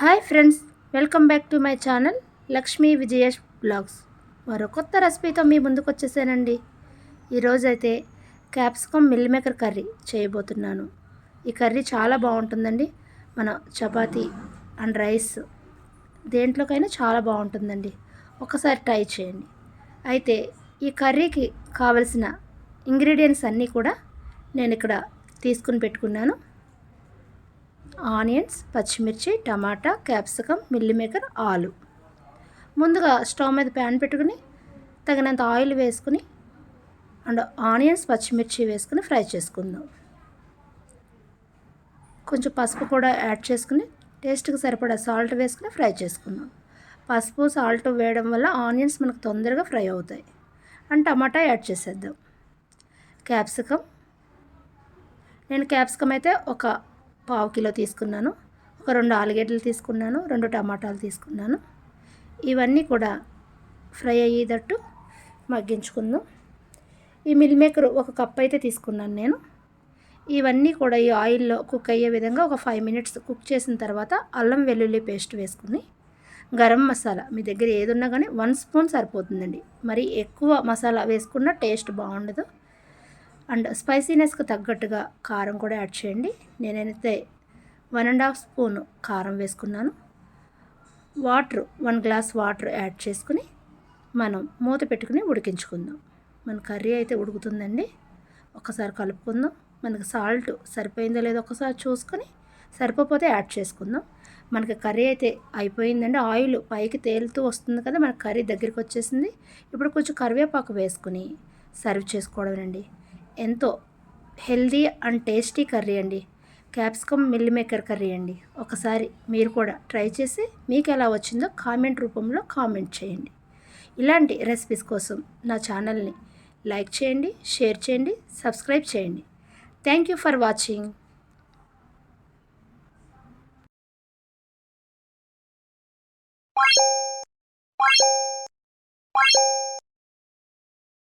Hi friends welcome back to my channel Lakshmi Vijayesh vlogs. మరో కొత్త రెసిపీతో మీ ముందుకు వచ్చేసానండి. ఈరోజైతే క్యాప్సికమ్ మిల్ మేకర్ కర్రీ చేయబోతున్నాను. ఈ కర్రీ చాలా బాగుంటుందండి. మన చపాతీ అండ్ రైస్ దేంట్లోకైనా చాలా బాగుంటుందండి. ఒకసారి ట్రై చేయండి. అయితే ఈ కర్రీకి కావలసిన ఇంగ్రీడియంట్స్ అన్నీ కూడా నేను ఇక్కడ తీసుకుని పెట్టుకున్నాను. ఆనియన్స్ పచ్చిమిర్చి టమాటా క్యాప్సికమ్ మిల్లిమేకర్ ఆలు. ముందుగా స్టవ్ మీద ప్యాన్ పెట్టుకుని తగినంత ఆయిల్ వేసుకుని అండ్ ఆనియన్స్ పచ్చిమిర్చి వేసుకుని ఫ్రై చేసుకుందాం. కొంచెం పసుపు కూడా యాడ్ చేసుకుని టేస్ట్కి సరిపడా సాల్ట్ వేసుకుని ఫ్రై చేసుకుందాం. పసుపు సాల్ట్ వేయడం వల్ల ఆనియన్స్ మనకు తొందరగా ఫ్రై అవుతాయి. అండ్ టమాటా యాడ్ చేసేద్దాం. క్యాప్సికమ్. నేను క్యాప్సికమ్ అయితే ఒక పావు కిలో తీసుకున్నాను. ఒక రెండు ఆలుగడ్డలు తీసుకున్నాను. రెండు టమాటాలు తీసుకున్నాను. ఇవన్నీ కూడా ఫ్రై అయ్యేటట్టు మగ్గించుకుందాం. ఈ మిల్ మేకర్ ఒక కప్ అయితే తీసుకున్నాను నేను. ఇవన్నీ కూడా ఈ ఆయిల్లో కుక్ అయ్యే విధంగా ఒక ఫైవ్ మినిట్స్ కుక్ చేసిన తర్వాత అల్లం వెల్లుల్లి పేస్ట్ వేసుకుని గరం మసాలా మీ దగ్గర ఏదున్నా కానీ వన్ స్పూన్ సరిపోతుందండి. మరి ఎక్కువ మసాలా వేసుకున్న టేస్ట్ బాగుండదు. అండ్ స్పైసీనెస్కి తగ్గట్టుగా కారం కూడా యాడ్ చేయండి. నేనైతే వన్ అండ్ హాఫ్ స్పూన్ కారం వేసుకున్నాను. Water one glass water add చేసుకుని మనం మూత పెట్టుకుని ఉడికించుకుందాం. మన కర్రీ అయితే ఉడుకుతుందండి. ఒకసారి కలుపుకుందాం. మనకి సాల్ట్ సరిపోయిందో లేదో ఒకసారి చూసుకొని సరిపోతే యాడ్ చేసుకుందాం. మనకి కర్రీ అయితే అయిపోయిందండి. ఆయిల్ పైకి తేలుతూ వస్తుంది కదా మన కర్రీ దగ్గరికి వచ్చేసింది. ఇప్పుడు కొంచెం కరివేపాకు వేసుకుని సర్వ్ చేసుకోవడం ఎంతో హెల్దీ అండ్ టేస్టీ కర్రీ అండి. క్యాప్సికమ్ మిల్ మేకర్ కర్రీ అండి. ఒకసారి మీరు కూడా ట్రై చేసి మీకు ఎలా వచ్చిందో కామెంట్ రూపంలో కామెంట్ చేయండి. ఇలాంటి రెసిపీస్ కోసం నా ఛానల్ని లైక్ చేయండి షేర్ చేయండి సబ్స్క్రైబ్ చేయండి. Thank you for watching.